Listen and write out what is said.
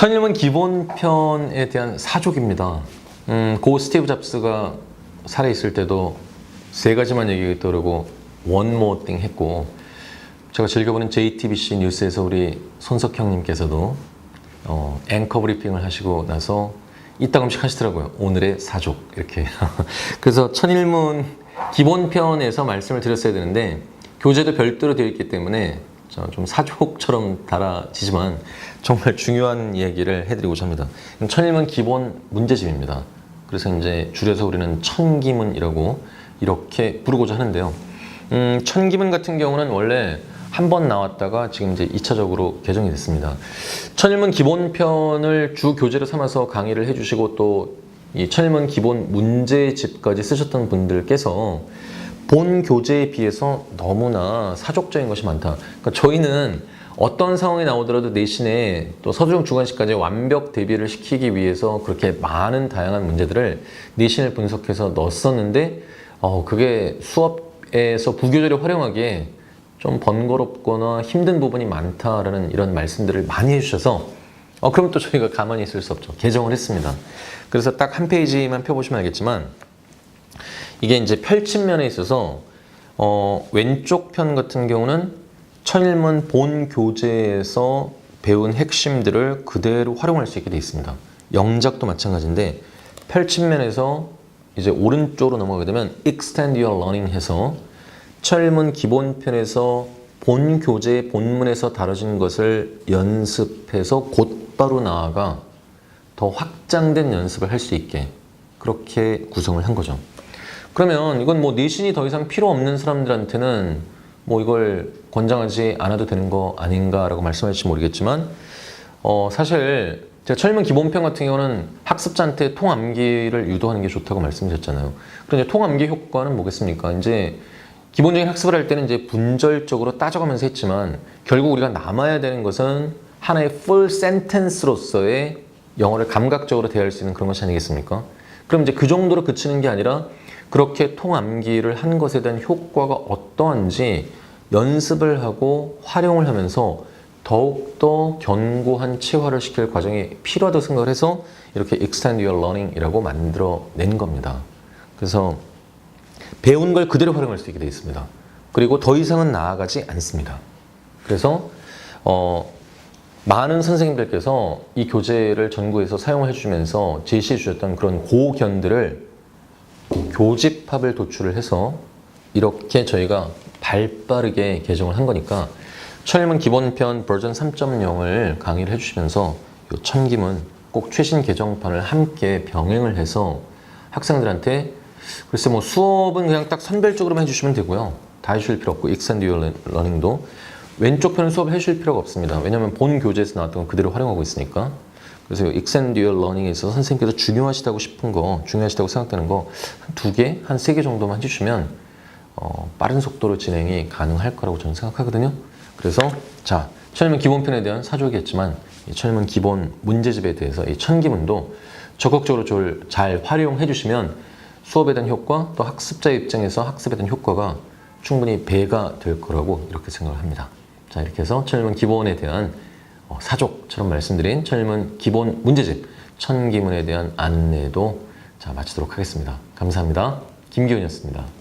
천일문 기본편에 대한 사족입니다. 음, 고 스티브 잡스가 살아있을 때도 세 가지만 얘기했더라고 more thing 했고 제가 즐겨보는 JTBC 뉴스에서 우리 손석 형님께서도 어, 앵커 브리핑을 하시고 나서 이따금씩 하시더라고요. 오늘의 사족 이렇게. 그래서 천일문 기본편에서 말씀을 드렸어야 되는데 교재도 별도로 되어 있기 때문에 저 좀 사족처럼 달아지지만 정말 중요한 얘기를 해드리고자 합니다. 천일문 기본 문제집입니다. 그래서 이제 줄여서 우리는 천기문이라고 이렇게 부르고자 하는데요. 음, 천기문 같은 경우는 원래 한 번 나왔다가 지금 이제 2차적으로 개정이 됐습니다. 천일문 기본편을 주 교재로 삼아서 강의를 해주시고 또 이 천일문 기본 문제집까지 쓰셨던 분들께서 본 교재에 비해서 너무나 사족적인 것이 많다. 그러니까 저희는 어떤 상황이 나오더라도 내신에 또 서술형 주관식까지 완벽 대비를 시키기 위해서 그렇게 많은 다양한 문제들을 내신을 분석해서 넣었었는데 어, 그게 수업에서 부교재를 활용하기에 좀 번거롭거나 힘든 부분이 많다라는 이런 말씀들을 많이 해주셔서 어, 그럼 또 저희가 가만히 있을 수 없죠. 개정을 했습니다. 그래서 딱 한 페이지만 펴보시면 알겠지만 이게 이제 펼침면에 있어서 어, 왼쪽 편 같은 경우는 천일문 본 교재에서 배운 핵심들을 그대로 활용할 수 있게 되어 있습니다. 영작도 마찬가지인데 펼침면에서 이제 오른쪽으로 넘어가게 되면 extend your learning 해서 천일문 기본편에서 본 교재 본문에서 다뤄진 것을 연습해서 곧바로 나아가 더 확장된 연습을 할 수 있게 그렇게 구성을 한 거죠. 그러면 이건 뭐 내신이 더 이상 필요 없는 사람들한테는 뭐 이걸 권장하지 않아도 되는 거 아닌가라고 말씀하실지 모르겠지만 어 사실 제가 철문 기본편 같은 경우는 학습자한테 통암기를 유도하는 게 좋다고 말씀드렸잖아요. 그런데 통암기 효과는 뭐겠습니까? 이제 기본적인 학습을 할 때는 이제 분절적으로 따져가면서 했지만 결국 우리가 남아야 되는 것은 하나의 full sentence로서의 영어를 감각적으로 대할 수 있는 그런 것이 아니겠습니까? 그럼 이제 그 정도로 그치는 게 아니라 그렇게 통암기를 한 것에 대한 효과가 어떠한지 연습을 하고 활용을 하면서 더욱더 견고한 체화를 시킬 과정이 필요하다고 생각을 해서 이렇게 extend your learning이라고 만들어 낸 겁니다. 그래서 배운 걸 그대로 활용할 수 있게 되어 있습니다. 그리고 더 이상은 나아가지 않습니다. 그래서 어, 많은 선생님들께서 이 교재를 전국에서 사용해 주면서 제시해 주셨던 그런 고견들을 교집합을 도출을 해서 이렇게 저희가 발빠르게 개정을 한 거니까 철문 기본편 버전 3.0을 강의를 해주시면서 이 천김은 꼭 최신 개정판을 함께 병행을 해서 학생들한테 글쎄 뭐 수업은 그냥 딱 선별적으로만 해주시면 되고요. 다 해주실 필요 없고 익스텐드 유어 러닝도 왼쪽 편은 수업을 해주실 필요가 없습니다. 왜냐하면 본 교재에서 나왔던 거 그대로 활용하고 있으니까. 그래서 익스텐드 유어 러닝에 있어서 선생님께서 중요하시다고 싶은 거, 중요하시다고 생각되는 거 한 두 개, 한 세 개 정도만 해주시면 어, 빠른 속도로 진행이 가능할 거라고 저는 생각하거든요. 그래서 자 천일문 기본편에 대한 사족이었지만 이 천일문 기본 문제집에 대해서 이 천기문도 적극적으로 좀잘 활용해 주시면 수업에 대한 효과 또 학습자 입장에서 학습에 대한 효과가 충분히 배가 될 거라고 이렇게 생각을 합니다. 자 이렇게 해서 천일문 기본에 대한 어, 사족처럼 말씀드린 천일문 기본 문제집 천기문에 대한 안내도 자 마치도록 하겠습니다. 감사합니다. 김기훈이었습니다.